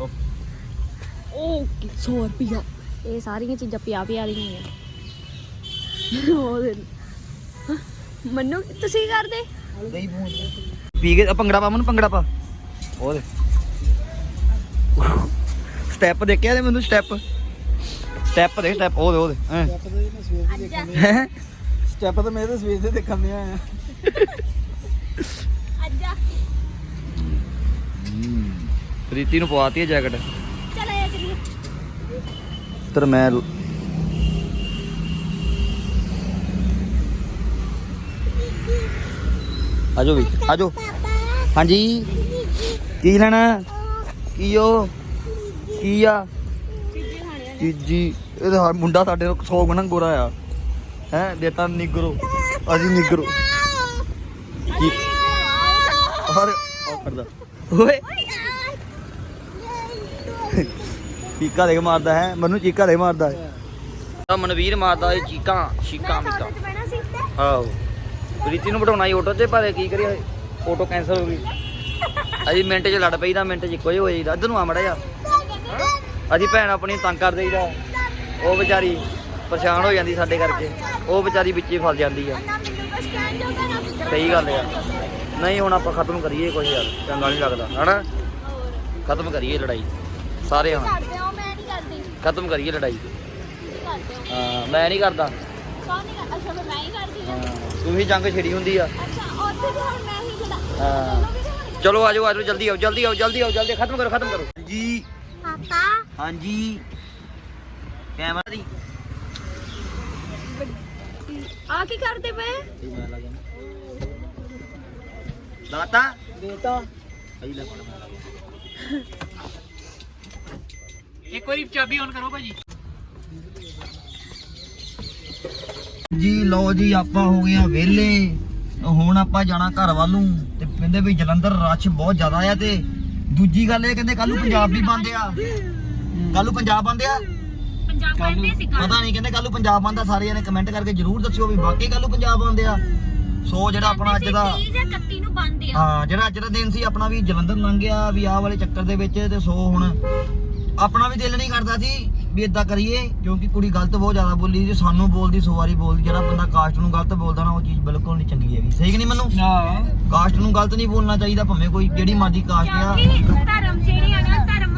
ਉਹ ਉਹ 100 ਰੁਪਿਆ ਇਹ ਸਾਰੀਆਂ ਚੀਜ਼ਾਂ ਪਿਆ ਪਿਆ ਦੀਆਂ ਆ। ਉਹ ਦੇ ਮੰਨੂ ਤੁਸੀਂ ਕੀ ਕਰਦੇ? ਦਹੀਂ ਪੂੰਝ ਪੀ ਕੇ ਆ ਭੰਗੜਾ ਪਾ ਮੈਨੂੰ ਭੰਗੜਾ ਪਾ। ਉਹ ਦੇ ਸਟੈਪ ਦੇਖਿਆ ਤੇ ਮੈਨੂੰ ਸਟੈਪ ਸਟੈਪ ਦੇ ਸਟੈਪ ਉਹ ਦੇ ਉਹ ਦੇ ਹੈਂ। ਸਟੈਪ ਤਾਂ ਮੈਂ ਸਵੇਰ ਦੇ ਦੇਖਣ ਦੇ ਹੈਂ? ਸਟੈਪ ਤਾਂ ਮੈਂ ਤਾਂ ਸਵੇਰ ਦੇ ਦੇਖਣ ਦੇ ਆਇਆ ਅੱਜਾ। ਪ੍ਰੀਤੀ ਨੂੰ ਪਵਾਤੀ ਹੈ ਜੈਕਟ। ਚਲ ਆਇਆ ਚਲੀਏ ਤਰ ਮੈਂ ਆਜੋ ਵੀ ਆਜੋ। ਹਾਂਜੀ। ਕੀ ਲੈਣਾ? ਕੀ ਉਹ? ਕੀ ਆ? ਚੀਜੀ। ਇਹ ਤਾਂ ਮੁੰਡਾ ਸਾਡੇ ਨੂੰ 100 ਗੁਣਾ ਗੋਰਾ ਆ। ਹੈ ਦੇਤਾ ਨਿਗਰੋ। ਅਸੀਂ ਨਿਗਰੋ। ਕੀ? ਉਹ ਕਰਦਾ ਓਏ। ਚੀਕਾ ਦੇ ਕੇ ਮਾਰਦਾ ਹੈ। ਮੈਨੂੰ ਚੀਕਾ ਦੇ ਕੇ ਮਾਰਦਾ ਹੈ। ਆ ਮਨਵੀਰ ਮਾਰਦਾ ਇਹ ਚੀਕਾਂ ਚੀਕਾਂ ਮੀਕਾਂ ਆਹੋ। ਪ੍ਰੀਤੀ ਨੂੰ ਬਿਠਾਉਣਾ ਸੀ ਆਟੋ ਤੇ ਪਰ ਕੀ ਕਰੀਏ ਆਟੋ ਕੈਂਸਲ ਹੋ ਗਈ। ਅਸੀਂ ਮਿੰਟ 'ਚ ਲੜ ਪਈਦਾ ਮਿੰਟ 'ਚ ਇੱਕੋ ਹੀ ਹੋ ਜਾਈਦਾ। ਇੱਧਰ ਨੂੰ ਆ ਮੜਾ ਜਾ ਅਸੀਂ ਭੈਣ ਆਪਣੀ ਤੰਗ ਕਰ ਦੇਈਦਾ। ਉਹ ਵਿਚਾਰੀ ਪਰੇਸ਼ਾਨ ਹੋ ਜਾਂਦੀ ਸਾਡੇ ਕਰਕੇ। ਉਹ ਵਿਚਾਰੀ ਵਿੱਚ ਹੀ ਫਸ ਜਾਂਦੀ ਆ। ਸਹੀ ਗੱਲ ਆ। ਨਹੀਂ ਹੁਣ ਆਪਾਂ ਖਤਮ ਕਰੀਏ ਕੁਝ ਯਾਰ। ਚੰਗਾ ਨਹੀਂ ਲੱਗਦਾ ਹਨਾ? ਖਤਮ ਕਰੀਏ ਲੜਾਈ। ਸਾਰੇ ਹੁਣ। ਹੋ ਖਤਮ ਕਰੀਏ ਲੜਾਈ। ਹੋ? ਹਾਂ ਮੈਂ ਨਹੀਂ ਕਰਦਾ। ਕੌਣ ਨਹੀਂ ਕਰਦਾ ਅੱਛਾ ਫਿਰ ਮੈਂ ਹੀ ਕਰਦੀ ਹਾਂ ਹਾਂ, ਤੂੰ ਹੀ ਜੰਗ ਛਿੜੀ ਹੁੰਦੀ ਆ ਅੱਛਾ ਉੱਥੇ ਵੀ ਹੁਣ ਮੈਂ ਹੀ ਜਿਹੜਾ ਹਾਂ। ਚਲੋ ਵੀ ਤੇ ਹੁਣ ਚਲੋ ਆਜੋ ਆਜੋ ਜਲਦੀ ਆਓ ਜਲਦੀ ਆਓ ਜਲਦੀ ਆਓ ਜਲਦੀ ਖਤਮ ਕਰੋ ਖਤਮ ਕਰੋ ਜੀ ਪਾਪਾ ਹਾਂਜੀ ਕੈਮਰਾ ਦੀ ਆ ਕੀ ਕਰਦੇ ਪਏ ਲਾਤਾ ਦੇਤਾ ਅਜੀ ਲੈ ਇੱਕ ਵਾਰੀ ਚਾਬੀ ਔਨ ਕਰੋ ਭਾਜੀ ਜੀ ਲਓ ਜੀ ਆਪਾਂ ਹੋ ਗਏ ਆ ਵਿਹਲੇ। ਹੁਣ ਆਪਾਂ ਜਾਣਾ ਘਰ ਵੱਲ ਤੇ ਕਹਿੰਦੇ ਵੀ ਜਲੰਧਰ ਰਸ਼ ਬਹੁਤ ਜ਼ਿਆਦਾ ਆ ਤੇ। ਦੂਜੀ ਗੱਲ ਇਹ ਕਹਿੰਦੇ ਕੱਲ ਨੂੰ ਪੰਜਾਬ ਵੀ ਬੰਦ ਆ। ਕੱਲ ਨੂੰ ਪੰਜਾਬ ਬੰਦ ਆ? ਪੰਜਾਬ ਕਹਿੰਦੇ ਸੀ ਪਤਾ ਨਹੀਂ ਕਹਿੰਦੇ ਕੱਲ ਨੂੰ ਪੰਜਾਬ ਬੰਦ ਆ ਸਾਰੇ ਜਣੇ ਕਮੈਂਟ ਕਰਕੇ ਜਰੂਰ ਦੱਸਿਓ ਵੀ ਵਾਕਈ ਕੱਲ ਨੂੰ ਪੰਜਾਬ ਬੰਦ ਆ। ਸੋ ਜਿਹੜਾ ਆਪਣਾ ਅੱਜ ਦਾ 30 ਜਾਂ 31 ਨੂੰ ਬੰਦ ਆ। ਹਾਂ ਜਿਹੜਾ ਅੱਜ ਦਾ ਦਿਨ ਸੀ ਆਪਣਾ ਵੀ ਜਲੰਧਰ ਲੰਘ ਗਿਆ ਵੀ ਆਹ ਵਾਲੇ ਚੱਕਰ ਦੇ ਵਿੱਚ ਤੇ ਸੋ ਹੁਣ ਆਪਣਾ ਵੀ ਦਿਲ ਨਹੀਂ ਕਰਦਾ ਸੀ। ਵੀ ਇਦਾਂ ਕਰੀਏ ਕਿਉਂਕਿ ਕੁੜੀ ਗਲਤ ਬਹੁਤ ਜ਼ਿਆਦਾ ਬੋਲੀ ਜੀ ਸਾਨੂੰ ਬੋਲਦੀ ਸੋ ਵਾਰੀ ਬੋਲਦੀ ਜਿਹੜਾ ਬੰਦਾ ਕਾਸਟ ਨੂੰ ਗਲਤ ਬੋਲਦਾ ਨਾ ਉਹ ਚੀਜ਼ ਬਿਲਕੁਲ ਨਹੀਂ ਚੰਗੀ ਹੈਗੀ। ਸਹੀ ਕਿ ਨਹੀਂ ਮੈਨੂੰ? ਹਾਂ ਕਾਸਟ ਨੂੰ ਗਲਤ ਨਹੀਂ ਬੋਲਣਾ ਚਾਹੀਦਾ ਭਾਵੇਂ ਕੋਈ ਜਿਹੜੀ ਮਰਜ਼ੀ ਕਾਸਟ ਆ। ਧਰਮ ਜਿਹੜੇ ਆ ਨਾ ਧਰਮ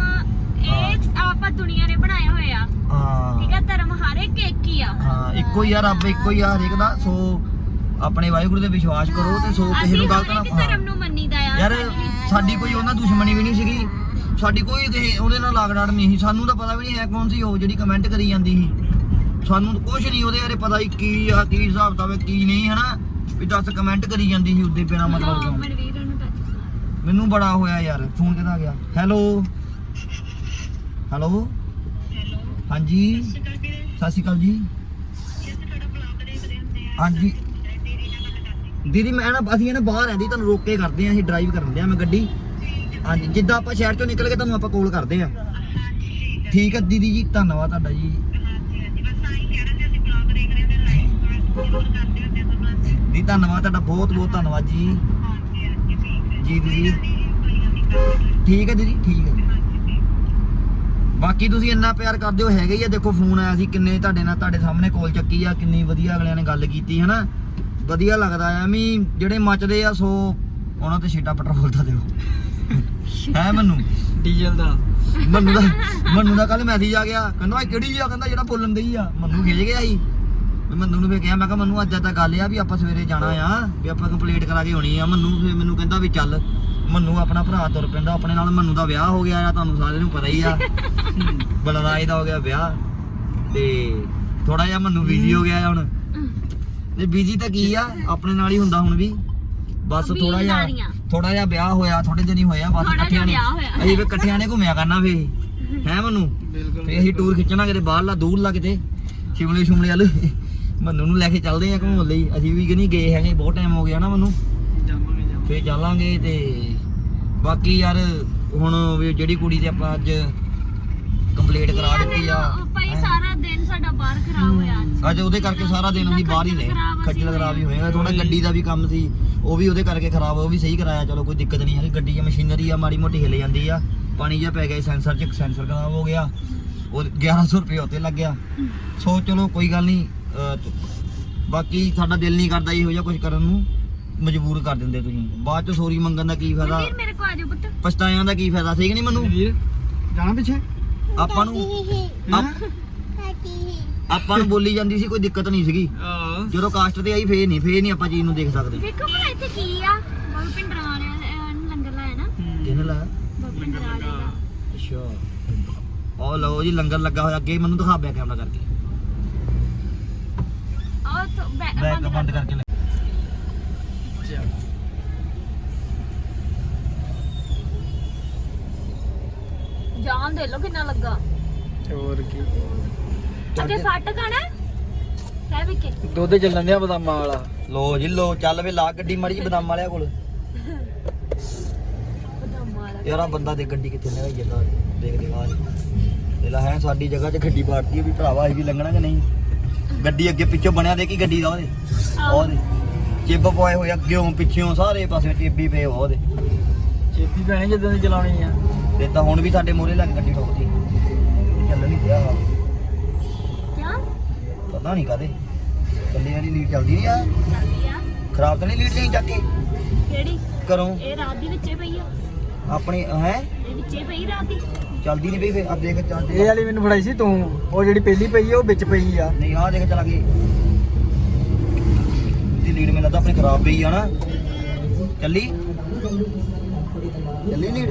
ਇਹ ਆਪਾਂ ਦੁਨੀਆ ਨੇ ਬਣਾਏ ਹੋਏ ਆ। ਠੀਕ ਹਾਂ ਆ ਧਰਮ ਹਰ ਇੱਕ ਇੱਕ ਹੀ ਆ। ਹਾਂ ਇੱਕੋ ਹੀ ਆ ਰੱਬ ਇੱਕੋ ਹੀ ਆ ਹਰੇਕ ਦਾ। ਸੋ ਆਪਣੇ ਵਾਹਿਗੁਰੂ ਤੇ ਵਿਸ਼ਵਾਸ ਕਰੋ ਤੇ ਸੋ ਕਿਸੇ ਨੂੰ ਗਲਤ ਨਾ ਹਾਂ। ਧਰਮ ਨੂੰ ਮੰਨੀਦਾ ਆ ਯਾਰ ਸਾਡੀ- ਸਾਡੀ ਕੋਈ ਉਹਨਾਂ ਦੁਸ਼ਮਣੀ ਵੀ ਨਹੀਂ ਸੀਗੀ। ਸਾਡੀ ਕੋਈ ਕਿਸੇ ਉਹਦੇ ਨਾਲ ਲਾਗੜਾੜ ਨਹੀਂ ਸੀ। ਸਾਨੂੰ ਤਾਂ ਪਤਾ ਵੀ ਨਹੀਂ ਹੈ ਕੌਣ ਸੀ ਉਹ ਜਿਹੜੀ ਕਮੈਂਟ ਕਰੀ ਜਾਂਦੀ ਸੀ। ਸਾਨੂੰ ਕੁਝ ਨਹੀਂ ਉਹਦੇ ਬਾਰੇ ਪਤਾ ਹੀ ਕੀ ਆ ਕੀ ਹਿਸਾਬ ਦਾ ਕੀ ਨਹੀਂ ਹਨਾ? ਵੀ ਦੱਸ ਕਮੈਂਟ ਕਰੀ ਜਾਂਦੀ ਸੀ ਉਹਦੇ ਬਿਨਾ ਮਤਲਬ ਹਾਂ, ਤੋਂ ਮਨਵੀਰ ਨੂੰ ਟੱਚ ਮੈਨੂੰ ਬੜਾ ਹੋਇਆ ਯਾਰ ਫੋਨ ਕਿਹਦਾ ਆ ਗਿਆ? ਹੈਲੋ ਹੈਲੋ ਹਾਂਜੀ? ਸਤਿ ਸ਼੍ਰੀ ਅਕਾਲ ਜੀ। ਹਾਂਜੀ। ਦੀਦੀ ਮੈਂ ਨਾ ਅਸੀਂ ਨਾ ਬਾਹਰ ਆਂਦੀ ਤੁਹਾਨੂੰ ਰੋਕ ਕੇ ਕਰਦੇ ਆ ਅਸੀਂ ਡਰਾਈਵ ਕਰਨ ਦੇ ਆ ਮੈਂ ਗੱਡੀ। ਹਾਂਜੀ, ਜਿੱਦਾਂ ਆਪਾਂ ਸ਼ਹਿਰ ਚੋਂ ਨਿਕਲ ਕੇ ਤੁਹਾਨੂੰ ਆਪਾਂ ਕਾਲ ਕਰਦੇ ਆ ਠੀਕ ਹੈ, ਦੀਦੀ ਜੀ, ਧੰਨਵਾਦ ਤੁਹਾਡਾ ਜੀ। ਦੀ ਧੰਨਵਾਦ ਤੁਹਾਡਾ, ਬਹੁਤ ਬਹੁਤ ਧੰਨਵਾਦ ਜੀ। ਜੀ ਦੀਦੀ ਠੀਕ ਹੈ ਦੀਦੀ, ਠੀਕ ਹੈ। ਬਾਕੀ ਤੁਸੀਂ ਇੰਨਾ ਪਿਆਰ ਕਰਦੇ ਹੋ, ਹੈਗੇ ਹੀ ਆ। ਦੇਖੋ, ਫੋਨ ਆਇਆ ਸੀ, ਕਿੰਨੇ ਤੁਹਾਡੇ ਨਾਲ, ਤੁਹਾਡੇ ਸਾਹਮਣੇ ਕੋਲ ਚੱਕੀ ਆ, ਕਿੰਨੀ ਵਧੀਆ ਅਗਲਿਆਂ ਨੇ ਗੱਲ ਕੀਤੀ, ਹਨਾ? ਵਧੀਆ ਲੱਗਦਾ ਆ ਜਿਹੜੇ ਮੱਚਦੇ ਆ, ਸੋ ਉਹਨਾਂ ਤੇ ਛੇਟਾ ਪੈਟਰੋਲ ਦਾ ਦਿਓ। ਹੈ ਮੈਨੂੰ? ਡੀਜ਼ਲ ਦਾ। ਮੰਨੂ ਦਾ ਮੰਨੂ ਦਾ ਕੱਲ ਮੈਸੇਜ ਆ ਗਿਆ। ਕਹਿੰਦਾ ਇਹ ਕਿਹੜੀ ਆ? ਕਹਿੰਦਾ ਜਿਹੜਾ ਬੋਲਣ ਦਈ ਆ। ਮੰਨੂ ਖਿੱਚ ਗਿਆ ਸੀ। ਮੈਂ ਮੰਨੂ ਨੂੰ ਫੇਰ ਕਿਹਾ ਮੈਂ ਕਿਹਾ ਮੰਨੂ ਅੱਜ ਤਾਂ ਗੱਲ ਆ ਵੀ ਆਪਾਂ ਸਵੇਰੇ ਜਾਣਾ ਆ ਵੀ ਆਪਾਂ ਕੰਪਲੀਟ ਕਰਾ ਕੇ ਆਉਣੀ ਆ। ਮੰਨੂ ਫੇਰ ਮੈਨੂੰ ਕਹਿੰਦਾ ਵੀ ਚੱਲ ਮੰਨੂ ਆਪਣਾ ਭਰਾ ਤੁਰ ਪੈਂਦਾ ਆਪਣੇ ਨਾਲ ਮੰਨੂ ਦਾ ਵਿਆਹ ਹੋ ਗਿਆ ਆ ਤੁਹਾਨੂੰ ਸਾਰਿਆਂ ਨੂੰ ਪਤਾ ਹੀ ਆ। ਬਲਰਾਜ ਦਾ ਹੋ ਗਿਆ ਵਿਆਹ। ਤੇ ਥੋੜਾ ਜਿਹਾ ਮੰਨੂ ਬਿਜ਼ੀ ਹੋ ਗਿਆ ਹੁਣ। ਤੇ ਬਿਜ਼ੀ ਤਾਂ ਕੀ ਆ? ਆਪਣੇ ਨਾਲ ਹੀ ਹੁੰਦਾ ਹੁਣ ਵੀ। ਬਸ ਥੋੜਾ ਜਿਹਾ। ਥੋੜਾ ਜਿਹਾ ਵਿਆਹ ਹੋਇਆ ਥੋੜੇ ਦਿਨ ਹੀ ਹੋਇਆ ਬਸ ਥੋੜ੍ਹਾ ਜਿਹਾ ਇਕੱਠਿਆਂ ਨੇ ਵਿਆਹ ਹੋਇਆ। ਅਸੀਂ ਵੀ ਇਕੱਠਿਆਂ ਨੇ ਘੁੰਮਿਆ ਕਰਨਾ ਫੇ ਹੈ ਮੰਨੂ? ਬਿਲਕੁਲ ਫੇ ਅਸੀਂ ਟੂਰ ਖਿੱਚਣਾ ਕਿਤੇ ਬਾਹਰਲਾ ਦੂਰਲਾ ਕਿਤੇ। ਸ਼ਿਮਲੇ ਸ਼ਿਮਲੇ ਵੱਲ। ਮੰਨੂ ਨੂੰ ਲੈ ਕੇ ਚੱਲਦੇ ਆ ਘੁੰਮਣ ਲਈ। ਅਸੀਂ ਵੀ ਕਿ ਨਹੀਂ ਗਏ ਹੈਗੇ ਬਹੁਤ ਟਾਈਮ ਹੋ ਗਿਆ ਨਾ ਮੈਨੂੰ। ਜਾਵਾਂਗੇ ਜਾਵਾਂਗੇ। ਫੇ ਚੱਲਾਂਗੇ ਤੇ ਬਾਕੀ ਯਾਰ ਹੁਣ ਵੀ ਜਿਹੜੀ ਕੁੜੀ ਤੇ ਆਪਾਂ ਅੱਜ ਕੰਪਲੀਟ ਕਰਾ ਦਿੱਤੀ ਆ। ਭਾਈ ਹੈਂ। ਸਾਰਾ ਦਿਨ ਸਾਡਾ ਬਾਹਰ ਖਰਾਬ ਹੋਇਆ ਅੱਜ। ਉਹਦੇ ਕਰਕੇ ਸਾਰਾ ਦਿਨ ਅਸੀਂ ਬਾਹਰ ਹੀ ਨੇ ਖੱਜਲ ਖਰਾਬ ਹੀ ਹੋਏਗਾ ਥੋੜਾ ਗੱਡੀ ਦਾ ਵੀ ਕੰਮ ਸੀ ਉਹ ਵੀ ਉਹਦੇ ਕਰਕੇ ਖਰਾਬ ਉਹ ਵੀ ਸਹੀ ਕਰਾਇਆ। ਚਲੋ ਕੋਈ ਦਿੱਕਤ ਨਹੀਂ ਹੈ ਗੱਡੀ ਦੀ ਮਸ਼ੀਨਰੀ ਆ ਮਾੜੀ ਮੋਟੀ ਹਿੱਲ ਜਾਂਦੀ ਆ। ਪਾਣੀ ਜਿਹਾ ਪੈ ਗਿਆ ਸੈਂਸਰ 'ਚ ਸੈਂਸਰ ਖਰਾਬ ਹੋ ਗਿਆ। ਉਹ 1100 ਰੁਪਏ ਉੱਤੇ ਲੱਗ ਗਿਆ। ਸੋ ਚਲੋ ਕੋਈ ਗੱਲ ਨਹੀਂ ਬਾਕੀ ਸਾਡਾ ਦਿਲ ਨਹੀਂ ਕਰਦਾ ਇਹੋ ਜਿਹਾ ਕੁਝ ਕਰਨ ਨੂੰ। ਮਜਬੂਰ ਕਰ ਦਿੰਦੇ ਤੁਸੀਂ। ਬਾਅਦ ਚ ਸੋਰੀ ਮੰਗਣ ਦਾ ਕੀ ਫਾਇਦਾ? ਵੀਰ ਮੇਰੇ ਕੋ ਆਜੋ ਪੁੱਤ। ਪਛਤਾਇਆਂ ਦਾ ਕੀ ਫਾਇਦਾ? ਠੀਕ ਨਹੀਂ ਮੈਨੂੰ? ਜਾਣਾ ਪਿੱਛੇ? ਆਪਾਂ ਨੂੰ ਆਪ- ਆਪਾਂ ਨੂੰ ਬੋਲੀ ਜਾਂਦੀ ਸੀ ਕੋਈ ਦਿੱਕਤ ਨਹੀਂ ਸੀਗੀ। ਜਦੋਂ ਕਾਸਟ ਤੇ ਆਈ ਫੇਰ ਨਹੀਂ ਫੇਰ ਨਹੀਂ ਆਪਾਂ ਚੀਜ਼ ਨੂੰ ਦੇਖ ਸਕਦੇ। ਵੇਖੋ ਭਲਾ ਇੱਥੇ ਕੀ ਆ? ਬਾਬਾ ਪਿੰਡਰਾਂ ਵਾਲਿਆਂ ਨੇ ਲੰਗਰ ਲਾਇਆ ਨਾ। ਕਿਹਨੇ ਲਾਇਆ? ਬਾਬਾ ਪਿੰਡਰਾਂ ਵਾਲਿਆਂ ਦਾ। ਅੱਛਾ। ਉਹ ਲਓ ਜੀ ਲੰਗਰ ਲੱਗਾ ਹੋਇਆ ਅੱਗੇ ਮੈਨੂੰ ਦਿਖਾ ਬਿਆ ਕੈਮਰਾ ਕਰਕੇ। ਆਹ ਤੋਂ ਬੈ- ਬੈਕ ਬੰਦ ਬੰਦ ਕਰ ਕਰਕੇ ਲੈ ਜਾਮ ਦੇ ਲੋ ਕਿੰਨਾ ਲੱਗਾ। ਹੋਰ ਕੀ। ਅੱਗੇ ਫਾਟਕ ਆਣਾ ਹੈ ਵਿਕੇ ਦੁੱਧ ਚੱਲਣ ਦਿਆ ਬਦਾਮਾਂ ਵਾਲਾ। ਲੋ ਜੀ ਲੋ ਚੱਲ ਵੇ ਲਾ ਗੱਡੀ ਮਾੜੀ ਬਦਾਮ ਵਾਲਿਆਂ ਕੋਲ। ਬਦਾਮਾਂ ਵਾਲਾ। ਯਾਰ ਆ ਬੰਦਾ ਦੇ ਗੱਡੀ ਕਿੱਥੇ ਲੈ ਜਾਂਦਾ ਦੇਖ ਦੇਖ ਆ ਇਹ ਲਾ ਹੈ ਸਾਡੀ ਜਗ੍ਹਾ 'ਚ ਗੱਡੀ ਪਾੜਤੀ ਵੀ ਭਰਾਵਾ ਅਸੀਂ ਵੀ ਲੰਘਣਾ ਕਿ ਨਹੀਂ? ਗੱਡੀ ਅੱਗੇ ਪਿੱਛੋਂ ਬਣਿਆ ਦੇ ਕੀ ਗੱਡੀ ਦਾ ਉਹਦੇ। ਉਹਦੇ। ਚਿੱਬ ਪਵਾਏ ਹੋਏ ਅੱਗੇੋਂ ਪਿੱਛੇੋਂ ਸਾਰੇ ਪਾਸੇ ਚਿੱਬੀ ਪਏ ਉਹਦੇ। ਚੇਪੀ ਪੈਣੀ ਜਦੋਂ ਦੀ ਚਲਾਉਣੀ ਆ। ਤੇ ਤਾਂ ਹੁਣ ਵੀ ਸਾਡੇ ਮੋਰੇ ਲੱਗ ਗੱਡੀ ਠੋਕਦੀ ਇਹ ਚੱਲ ਨਹੀਂ ਪਿਆ ਕਿਆ ਪਤਾ ਨਹੀਂ ਕਾਦੇ ਚੱਲੇ ਵਾਲੀ ਲੀਡ ਚੱਲਦੀ ਨਹੀਂ ਆ। ਚੱਲਦੀ ਆ। ਖਰਾਬ ਤਾਂ ਨਹੀਂ ਲੀਡ ਨਹੀਂ ਚੱਕ ਕੇ? ਕਿਹੜੀ? ਕਰੋ ਇਹ ਰਾਤ ਦੀ ਵਿੱਚੇ ਪਈ ਆ। ਆਪਣੀ ਹੈ? ਇਹ ਵਿੱਚੇ ਪਈ ਰਾਤ ਦੀ। ਚੱਲਦੀ ਨਹੀਂ ਪਈ ਫੇ ਆ ਦੇਖ ਚੱਲ ਇਹ ਵਾਲੀ ਮੈਨੂੰ ਫੜਾਈ ਸੀ ਤੂੰ। ਉਹ ਜਿਹੜੀ ਪਹਿਲੀ ਪਈ ਆ ਉਹ ਵਿੱਚ ਪਈ ਆ। ਨਹੀਂ ਆ ਦੇਖ ਚਲਾ ਗਈ ਦੀ ਲੀਡ ਮੈਨੂੰ ਲੱਗਦਾ ਆਪਣੀ ਖਰਾਬ ਪਈ ਆ ਨਾ। ਚੱਲੀ? ਚੱਲੀ ਲੀਡ